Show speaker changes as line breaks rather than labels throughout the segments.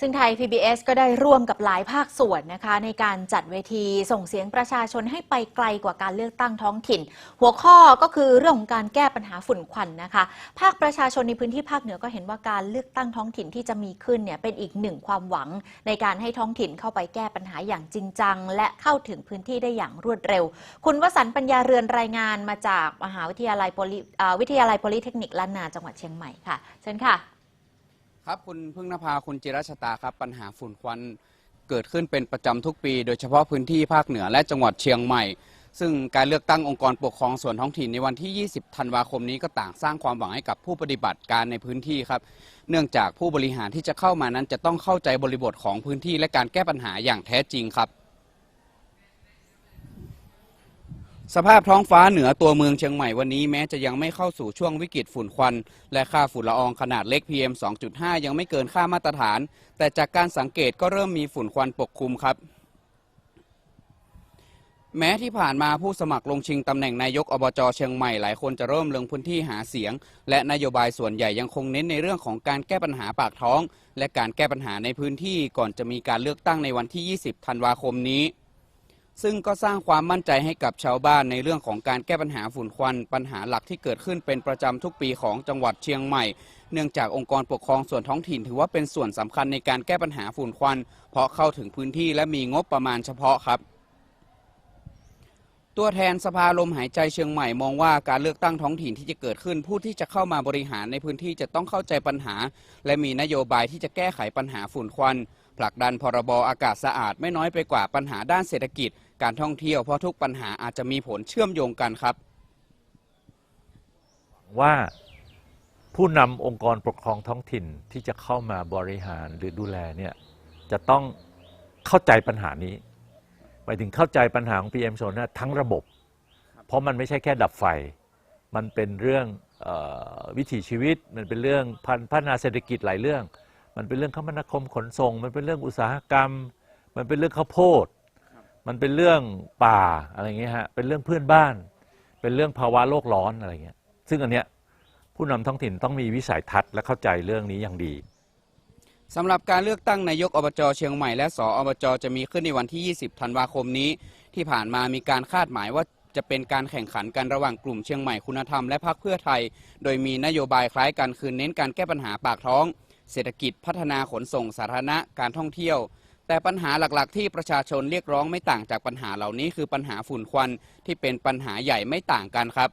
ซึ่งไทย PBS ก็ได้ร่วมกับหลายภาคส่วนนะคะ ในการจัดเวทีส่งเสียงประชาชนให้ไปไกลกว่าการเลือกตั้งท้องถิ่น หัวข้อก็คือเรื่องของการแก้ปัญหาฝุ่นควันนะคะ ภาคประชาชนในพื้นที่ภาคเหนือก็เห็นว่าการเลือกตั้งท้องถิ่นที่จะมีขึ้นเนี่ยเป็นอีกหนึ่งความหวัง ในการให้ท้องถิ่นเข้าไปแก้ปัญหาอย่างจริงจัง และเข้าถึงพื้นที่ได้อย่างรวดเร็ว คุณวสันต์ปัญญาเรือนรายงานมาจากมหาวิทยาลัยโพลิเอ่อวิทยาลัยโพลิเทคนิคล้านนาจังหวัดเชียงใหม่ค่ะเชิญค่ะ
ครับคุณพึ่งนภาคุณจิรชตาครับ ปัญหาฝุ่นควันเกิดขึ้นเป็นประจำทุกปี โดยเฉพาะพื้นที่ภาคเหนือและจังหวัดเชียงใหม่ ซึ่งการเลือกตั้งองค์กรปกครองส่วนท้องถิ่นในวันที่ 20 ธันวาคมนี้ก็ต่างสร้างความหวังให้กับผู้ปฏิบัติการในพื้นที่ครับ เนื่องจากผู้บริหารที่จะเข้ามานั้นจะต้องเข้าใจบริบทของพื้นที่และการแก้ปัญหาอย่างแท้จริงครับ สภาพท้องฟ้าเหนือตัวเมืองเชียงใหม่วันนี้แม้จะยังไม่เข้าสู่ช่วงวิกฤตฝุ่นควัน และค่าฝุ่นละอองขนาดเล็ก PM 2.5 ยังไม่เกินค่ามาตรฐาน แต่จากการสังเกตก็เริ่มมีฝุ่นควันปกคลุมครับ แม้ที่ผ่านมาผู้สมัครลงชิงตำแหน่งนายกอบจเชียงใหม่หลายคนจะเริ่มลงพื้นที่หาเสียง และนโยบายส่วนใหญ่ยังคงเน้นในเรื่องของการแก้ปัญหาปากท้อง และการแก้ปัญหาในพื้นที่ก่อนจะมีการเลือกตั้งในวันที่ 20 ธันวาคมนี้ ซึ่งก็สร้างความมั่นใจให้กับชาวบ้านในเรื่องของการแก้ปัญหาฝุ่นควัน ปัญหาหลักที่เกิดขึ้นเป็นประจำทุกปีของจังหวัดเชียงใหม่ เนื่องจากองค์กรปกครองส่วนท้องถิ่น ถือว่าเป็นส่วนสำคัญในการแก้ปัญหาฝุ่นควัน เพราะเข้าถึงพื้นที่และมีงบประมาณเฉพาะครับ ตัวแทนสภาลมหายใจเชียงใหม่มองว่าการเลือกตั้งท้องถิ่นที่จะเกิดขึ้น ผู้ที่จะเข้ามาบริหารในพื้นที่จะต้องเข้าใจปัญหา และมีนโยบายที่จะแก้ไขปัญหาฝุ่นควัน ผลักดันพรบอากาศสะอาดไม่น้อยไปกว่าปัญหาด้านเศรษฐกิจ การท่องเที่ยวเพราะทุกปัญหาอาจจะมีผลเชื่อมโยงกันครับ
ว่าผู้นำองค์กรปกครองท้องถิ่นที่จะเข้ามาบริหารหรือดูแลเนี่ยจะต้องเข้าใจปัญหานี้ไปถึงเข้าใจปัญหาของ PM โซนทั้งระบบ เพราะมันไม่ใช่แค่ดับไฟ มันเป็นเรื่องออวิถีชีวิต มันเป็นเรื่องพันพัฒนาเศรษฐกิจหลายเรื่อง มันเป็นเรื่องคมนาคมขนส่ง มันเป็นเรื่องอุตสาหกรรม มันเป็นเรื่องข้าวโพด มันเป็นเรื่องป่าอะไรเงี้ยฮะ เป็นเรื่องเพื่อนบ้าน เป็นเรื่องภาวะโลกร้อนอะไรเงี้ย ซึ่งอันเนี้ยผู้นำท้องถิ่นต้องมีวิสัยทัศน์และเข้าใจเรื่องนี้อย่างดี
สำหรับการเลือกตั้งนายกอบจเชียงใหม่และสออบจจะมีขึ้นในวันที่ 20 ธันวาคมนี้ ที่ผ่านมามีการคาดหมายว่าจะเป็นการแข่งขันกันระหว่างกลุ่มเชียงใหม่คุณธรรมและพรรคเพื่อไทย โดยมีนโยบายคล้ายกันคือเน้นการแก้ปัญหาปากท้อง เศรษฐกิจพัฒนาขนส่งสาธารณะการท่องเที่ยว แต่ปัญหาหลักๆ ที่ประชาชนเรียกร้องไม่ต่างจากปัญหาเหล่านี้ คือปัญหาฝุ่นควันที่เป็นปัญหาใหญ่ไม่ต่างกันครับ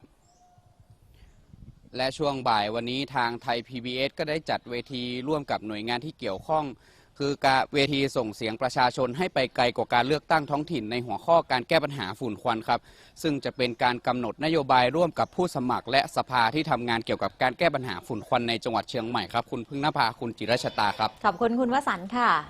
และช่วงบ่ายวันนี้ทางไทย PBS ก็ได้จัดเวทีร่วมกับหน่วยงานที่เกี่ยวข้อง คือการเวทีส่งเสียงประชาชนให้ไปไกลกว่าการเลือกตั้งท้องถิ่นในหัวข้อการแก้ปัญหาฝุ่นควันครับ ซึ่งจะเป็นการกำหนดนโยบายร่วมกับผู้สมัคร และสภาที่ทำงานเกี่ยวกับการแก้ปัญหาฝุ่นควันในจังหวัดเชียงใหม่ครับ คุณพึ่งนภาคุณจิรชตาครับ
ขอบคุณคุณวสันต์ค่ะ